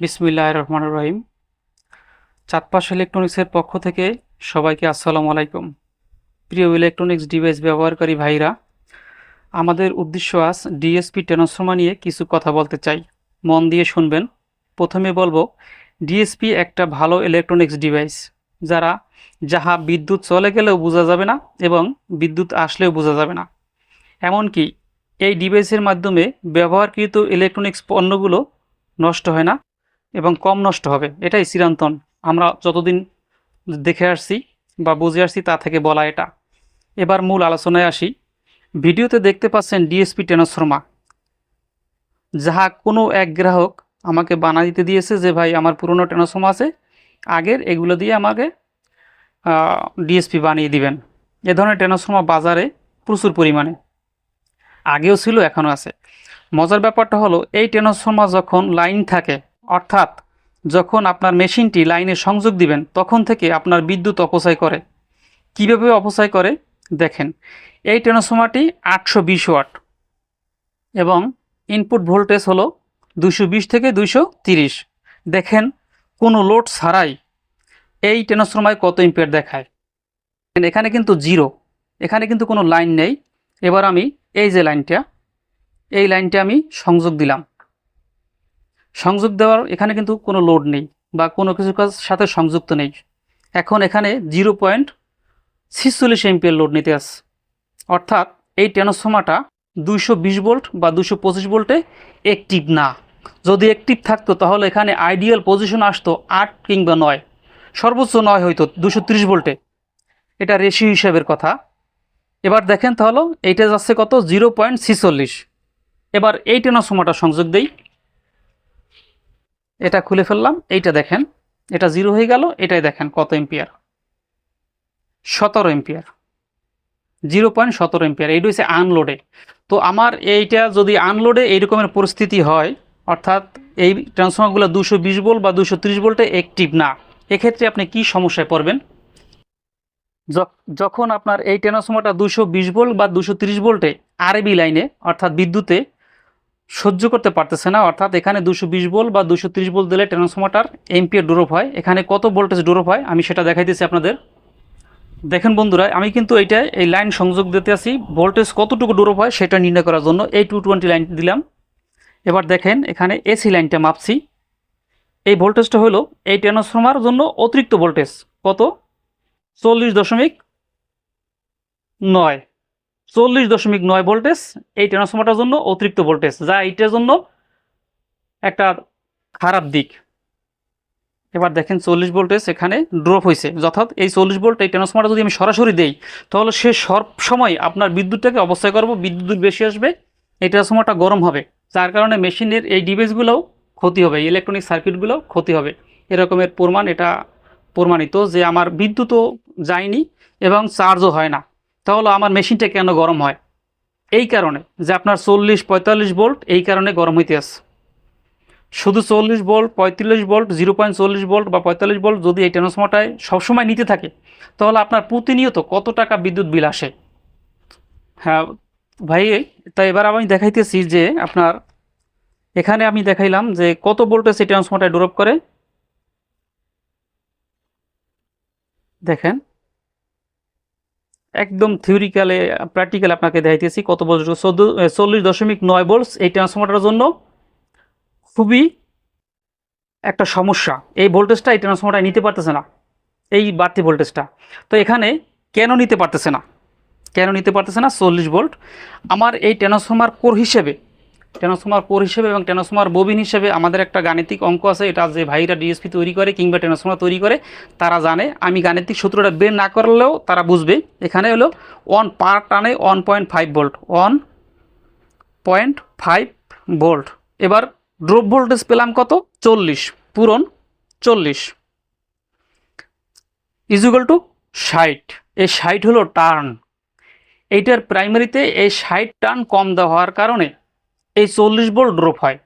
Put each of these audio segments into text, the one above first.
বিসমিল্লাহ রহমান রহিম। চাঁদপাশ ইলেকট্রনিক্সের পক্ষ থেকে সবাইকে আসসালামু আলাইকুম। প্রিয় ইলেকট্রনিক্স ডিভাইস ব্যবহারকারী ভাইরা, আমাদের উদ্দেশ্য আজ ডিএসপি ট্রান্সফর্মার নিয়ে কিছু কথা বলতে চাই। মন দিয়ে শুনবেন। প্রথমে বলব, ডিএসপি একটা ভালো ইলেকট্রনিক্স ডিভাইস, যারা যাহা বিদ্যুৎ চলে গেলেও বোঝা যাবে না এবং বিদ্যুৎ আসলেও বোঝা যাবে না। এমনকি এই ডিভাইসের মাধ্যমে ব্যবহারকৃত ইলেকট্রনিক্স পণ্যগুলো নষ্ট হয় না। এবং কম নষ্ট হবে। এটাই চিরন্তন। আমরা যতদিন দেখে আসছি বা বুঝে আসছি তা থেকে বলা এটা। এবার মূল আলোচনায় আসি। ভিডিওতে দেখতে পাচ্ছেন ডিএসপি ট্রান্সফর্মার যাহা কোনো এক গ্রাহক আমাকে বানা দিতে দিয়েছে যে, ভাই, আমার পুরনো ট্রান্সফর্মার আছে, আগের এগুলো দিয়ে আমাকে ডিএসপি বানিয়ে দিবেন। এ ধরনের ট্রান্সফর্মার বাজারে প্রচুর পরিমাণে। আগেও ছিল, এখনও আছে। মজার ব্যাপারটা হলো, এই ট্রান্সফর্মার যখন লাইন থাকে অর্থাৎ যখন আপনার মেশিনটি লাইনে সংযোগ দিবেন, তখন থেকে আপনার বিদ্যুৎ অপচয় করে। কীভাবে অপচয় করে? দেখেন, এই ট্রান্সফর্মারটি আটশো বিশ ওয়াট এবং ইনপুট ভোল্টেজ হলো দুশো বিশ থেকে দুইশো তিরিশ। দেখেন, কোনো লোড ছাড়াই এই ট্রান্সফর্মার কত ইম্পিয়ার দেখায়। এখানে কিন্তু জিরো, এখানে কিন্তু কোনো লাইন নেই। এবার আমি এই যে লাইনটা, এই লাইনটা আমি সংযোগ দিলাম। সংযোগ দেওয়ার এখানে কিন্তু কোনো লোড নেই বা কোনো কিছু কাজ সাথে সংযুক্ত নেই। এখন এখানে জিরো পয়েন্ট ছিচল্লিশ এমপিএর লোড নিতে আস অর্থাৎ এই ট্রান্সফর্মারটা দুইশো বিশ ভোল্ট বা দুশো পঁচিশ ভোল্টে অ্যাক্টিভ না। যদি অ্যাক্টিভ থাকতো তাহলে এখানে আইডিয়াল পজিশন আসতো আট কিংবা নয়। সর্বোচ্চ নয় হইতো দুশো ত্রিশ ভোল্টে এটা রেশি হিসাবের কথা। এবার দেখেন তাহলে এইটা যাচ্ছে কত? জিরো পয়েন্ট ছিচল্লিশ। এবার এই ট্রান্সফর্মারটা সংযোগ দেই। এটা খুলে ফেললাম, এইটা দেখেন, এটা জিরো হয়ে গেল, এটাই দেখেন কত এম্পিয়ার। সতেরো এম্পিয়ার, জিরো পয়েন্ট সতেরো এম্পিয়ার, এইটা হচ্ছে আনলোডে তো আমার এইটা যদি আনলোডে এই রকমের পরিস্থিতি হয়, অর্থাৎ এই ট্রান্সফর্মারগুলো দুশো বিশ ভোল্ট বা দুশো ত্রিশ ভোল্টে অ্যাক্টিভ না, এক্ষেত্রে আপনি কি সমস্যায় পড়বেন? যখ- যখন আপনার এই ট্রান্সফর্মারটা দুশো বিশ ভোল্ট বা দুশো তিরিশ ভোল্টে আরবি লাইনে, অর্থাৎ বিদ্যুতে সহ্য করতে পারতেছে না, অর্থাৎ এখানে দুশো বিশ ভোল্ট বা দুশো ত্রিশ ভোল্ট দিলে ট্রান্সফর্মারটার এমপিয়ার ড্রপ হয়। এখানে কত ভোল্টেজ ড্রপ হয় আমি সেটা দেখাই দেখাইতেছি আপনাদের। দেখেন বন্ধুরা, আমি কিন্তু এইটা এই লাইন সংযোগ দিতে আসি ভোল্টেজ কতটুকু ড্রপ হয় সেটা নির্ণয় করার জন্য এই টু টোয়েন্টি লাইন দিলাম। এবার দেখেন, এখানে এসি লাইনটা মাপছি। এই ভোল্টেজটা হলো এই ট্রান্সফর্মার জন্য অতিরিক্ত ভোল্টেজ। কত? চল্লিশ দশমিক নয়। চল্লিশ দশমিক নয় ভোল্টেজ এই ট্রান্সফর্মারটার জন্য অতিরিক্ত ভোল্টেজ, যা এইটার জন্য একটা খারাপ দিক। এবার দেখেন চল্লিশ ভোল্টেজ এখানে ড্রপ হয়েছে অর্থাৎ এই চল্লিশ ভোল্ট এই ট্রান্সফর্মারটা যদি আমি সরাসরি দেই, তাহলে সে সব সময় আপনার বিদ্যুৎটাকে অবস্থায় করব, বিদ্যুৎ বেশি আসবে, এই ট্রান্সফর্মারটা গরম হবে। যার কারণে মেশিনের এই ডিভাইসগুলোও ক্ষতি হবে, ইলেকট্রনিক সার্কিটগুলোও ক্ষতি হবে। এরকমের প্রমাণ এটা প্রমাণিত যে আমার বিদ্যুৎও যায়নি এবং চার্জও হয় না। তাহলে আমার মেশিনটা কেন গরম হয়? এই কারণে যে আপনার চল্লিশ পঁয়তাল্লিশ ভোল্ট, এই কারণে গরম হইতে আসে শুধু চল্লিশ ভোল্ট, পঁয়তাল্লিশ ভোল্ট, জিরো পয়েন্ট চল্লিশ ভোল্ট বা পঁয়তাল্লিশ ভোল্ট যদি এই ট্রান্সফর্মারটায় সবসময় নিতে থাকে, তাহলে আপনার প্রতিনিয়ত কত টাকা বিদ্যুৎ বিল আসে? হ্যাঁ ভাই, তাই এবার আমি দেখাইতেছি যে আপনার এখানে আমি দেখাইলাম যে কত ভোল্টেজ এই ট্রান্সফর্মারটায় ড্রপ করে। দেখেন। একদম থিওরিক্যালে প্র্যাকটিক্যালে আপনাকে দেখাইতেছি কত চোদ্দ চল্লিশ দশমিক নয় ভোল্টস এই ট্রান্সফর্মারটার জন্য। খুবই একটা সমস্যা। এই ভোল্টেজটা এই ট্রান্সফর্মারটা নিতে পারতেছে না। এই বাড়তি ভোল্টেজটা তো এখানে কেন নিতে পারতেছে না? কেন নিতে পারতেছে না? চল্লিশ ভোল্ট আমার এই ট্রান্সফর্মার কোর হিসেবে ট্রান্সফর্মার কোর হিসেবে এবং ট্রান্সফর্মার ববিন হিসেবে আমাদের একটা গাণিতিক অঙ্ক আছে, এটা যে ভাইরা ডিএসপি তৈরি করে কিংবা ট্রান্সফর্মার তৈরি করে, তারা জানে। আমি গাণিতিক সূত্রটা বের না করলেও তারা বুঝবে। এখানে হলো ওয়ান পার টানে one point five volt one point five volt এবার ড্রপ ভোল্টেজ পেলাম কত? চল্লিশ, পূরণ চল্লিশ। ইজুগাল টু ষাট। এই ষাট হলো টার্ন এইটার প্রাইমারিতে এই ষাট টার্ন কম দেওয়া হওয়ার কারণে এই চল্লিশ ভোল্ট ড্রপ হয়।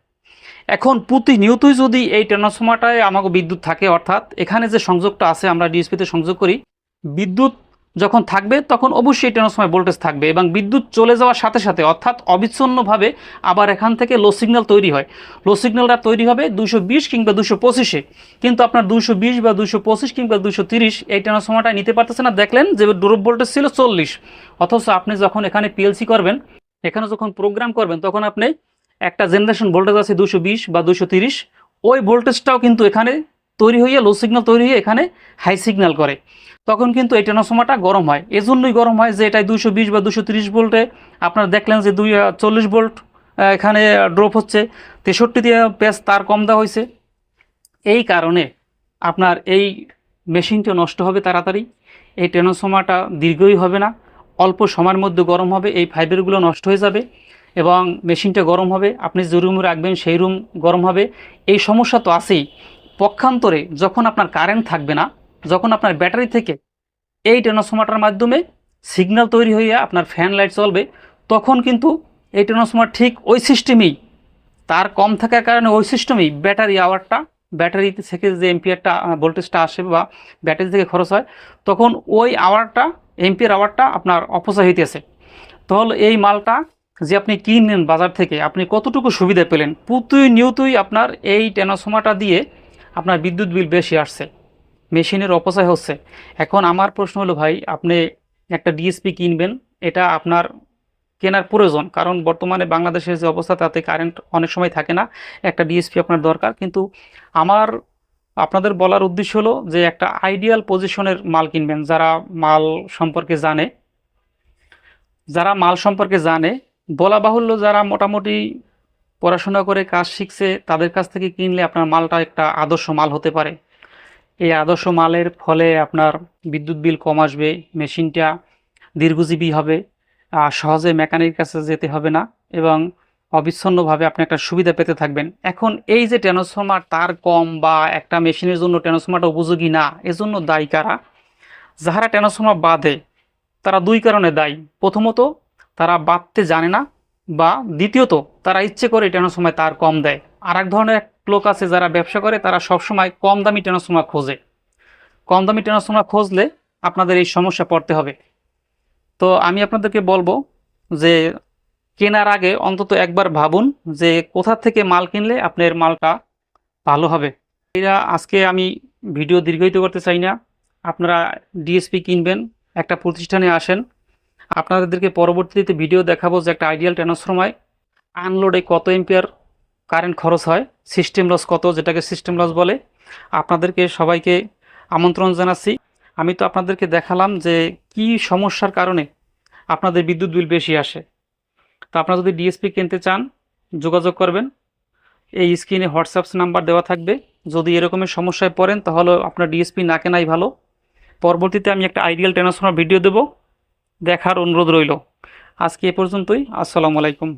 এখন প্রতিনিয়তই যদি এই ট্রান্সফর্মারটায় আমাকে বিদ্যুৎ থাকে, অর্থাৎ এখানে যে সংযোগটা আছে, আমরা ডিএসপিতে সংযোগ করি, বিদ্যুৎ যখন থাকবে, তখন অবশ্যই ট্রান্সফর্মার ভোল্টেজ থাকবে এবং বিদ্যুৎ চলে যাওয়ার সাথে সাথে, অর্থাৎ অবিচ্ছিন্নভাবে আবার এখান থেকে লো সিগন্যাল তৈরি হয়। লো সিগন্যালটা তৈরি হবে দুশো বিশ কিংবা দুশো পঁচিশে। কিন্তু আপনার দুশো বিশ বা দুশো পঁচিশ কিংবা দুশো তিরিশ এই ট্রান্সফর্মারটা নিতে পারতেছে না। দেখলেন যে ড্রপ ভোল্টেজ ছিল চল্লিশ। অথচ আপনি যখন এখানে পিএলসি করবেন এখানে যখন প্রোগ্রাম করবেন, তখন আপনি একটা জেনারেশন ভোল্টেজ আছে দুশো বা দুশো ওই ভোল্টেজটাও কিন্তু এখানে তৈরি হয়ে লো সিগন্যাল তৈরি হয়ে এখানে হাই সিগন্যাল করে। তখন কিন্তু এই ট্রান্সফর্মারটা গরম হয়। এজন্যই গরম হয় যে এটাই দুশো বা দুশো তিরিশ ভোল্টে আপনারা দেখলেন যে দুই চল্লিশ ভোল্ট এখানে ড্রপ হচ্ছে। তেষট্টি দিয়ে পেস তার কম দেওয়া হয়েছে এই কারণে আপনার এই মেশিনটা নষ্ট হবে তাড়াতাড়ি। এই ট্রান্সফর্মারটা দীর্ঘই হবে না। অল্প সময়ের মধ্যে গরম হবে, এই ফাইবারগুলো নষ্ট হয়ে যাবে এবং মেশিনটা গরম হবে, আপনি যে রুমে রাখবেন সেই রুম গরম হবে। এই সমস্যা তো আছেই। পক্ষান্তরে যখন আপনার কারেন্ট থাকবে না, যখন আপনার ব্যাটারি থেকে এই ট্রান্সফর্মারটার মাধ্যমে সিগন্যাল তৈরি হইয়া আপনার ফ্যান লাইট চলবে, তখন কিন্তু এই ট্রান্সফর্মার ঠিক ওই সিস্টেমেই তার কম থাকার কারণে ওই সিস্টেমেই ব্যাটারি আওয়ারটা ব্যাটারি থেকে যে এম্পিয়ারটা ভোল্টেজটা আসে বা ব্যাটারি থেকে খরচ হয়, তখন ওই আওয়ারটা এম্পিয়ার আওয়ারটা আপনার অপচয় হইতেছে। তাহলে এই মালটা যে আপনি কিনলেন বাজার থেকে, আপনি কতটুকু সুবিধা পেলেন? পুতুই প্রতিনিয়তই আপনার এই ট্রান্সফর্মারটা দিয়ে আপনার বিদ্যুৎ বিল বেশি আসছে, মেশিনের অপচয় হচ্ছে। এখন আমার প্রশ্ন হলো ভাই, আপনি একটা ডিএসপি কিনবেন, এটা আপনার কেনার প্রয়োজন। কারণ বর্তমানে বাংলাদেশের যে অবস্থা, তাতে কারেন্ট অনেক সময় থাকে না, একটা ডিএসপি আপনার দরকার। কিন্তু আমার আপনাদের বলার উদ্দেশ্য হলো যে একটা আইডিয়াল পজিশনের মাল কিনবেন, যারা মাল সম্পর্কে জানে। যারা মাল সম্পর্কে জানে, বলা বাহুল্য যারা মোটামুটি পড়াশোনা করে কাজ শিখছে, তাদের কাছ থেকে কিনলে আপনার মালটা একটা আদর্শ মাল হতে পারে। এই আদর্শ মালের ফলে আপনার বিদ্যুৎ বিল কম আসবে, মেশিনটা দীর্ঘজীবী হবে, আর সহজে মেকানিকের কাছে যেতে হবে না, এবং অবিচ্ছন্নভাবে আপনি একটা সুবিধা পেতে থাকবেন। এখন এই যে ট্রান্সফর্মার তার কম বা একটা মেশিনের জন্য ট্রান্সফর্মারটা উপযোগী না, এজন্য দায়ী কারা? যাহারা ট্রান্সফর্মার বাঁধে তারা দুই কারণে দায়ী। প্রথমত, তারা বাঁধতে জানে না বা দ্বিতীয়ত, তারা ইচ্ছে করে ট্রান্সফর্মার তার কম দেয়। আর এক ধরনের লোক আছে যারা ব্যবসা করে, তারা সবসময় কম দামি ট্রান্সফর্মার খোঁজে। কম দামি ট্রান্সফর্মার খুঁজলে আপনাদের এই সমস্যা পড়তে হবে। তো আমি আপনাদেরকে বলব যে কেনার আগে অন্তত একবার ভাবুন যে কোথা থেকে মাল কিনলে আপনার মালটা ভালো হবে। এরা আজকে আমি ভিডিও দীর্ঘায়িত করতে চাই না। আপনারা ডিএসপি কিনবেন, একটা প্রতিষ্ঠানে আসেন। আপনাদেরকে পরবর্তীতে ভিডিও দেখাবো যে একটা আইডিয়াল ট্রান্সফর্মায় আনলোডে কত এম্পিয়ার কারেন্ট খরচ হয়, সিস্টেম লস কত, যেটাকে সিস্টেম লস বলে। আপনাদেরকে সবাইকে আমন্ত্রণ জানাচ্ছি। আমি তো আপনাদেরকে দেখালাম যে কি সমস্যার কারণে আপনাদের বিদ্যুৎ বিল বেশি আসে। তো আপনারা যদি ডিএসপি কিনতে চান, যোগাযোগ করবেন। এই স্ক্রিনে হোয়াটসঅ্যাপস নাম্বার দেওয়া থাকবে। যদি এরকমের সমস্যায় পড়েন, তাহলে আপনার ডিএসপি না কেনাই ভালো। পরবর্তীতে আমি একটা আইডিয়াল ট্রান্সফর্মার ভিডিও দেব। দেখার অনুরোধ রইল। আজকে এ পর্যন্তই। আসসালামু আলাইকুম।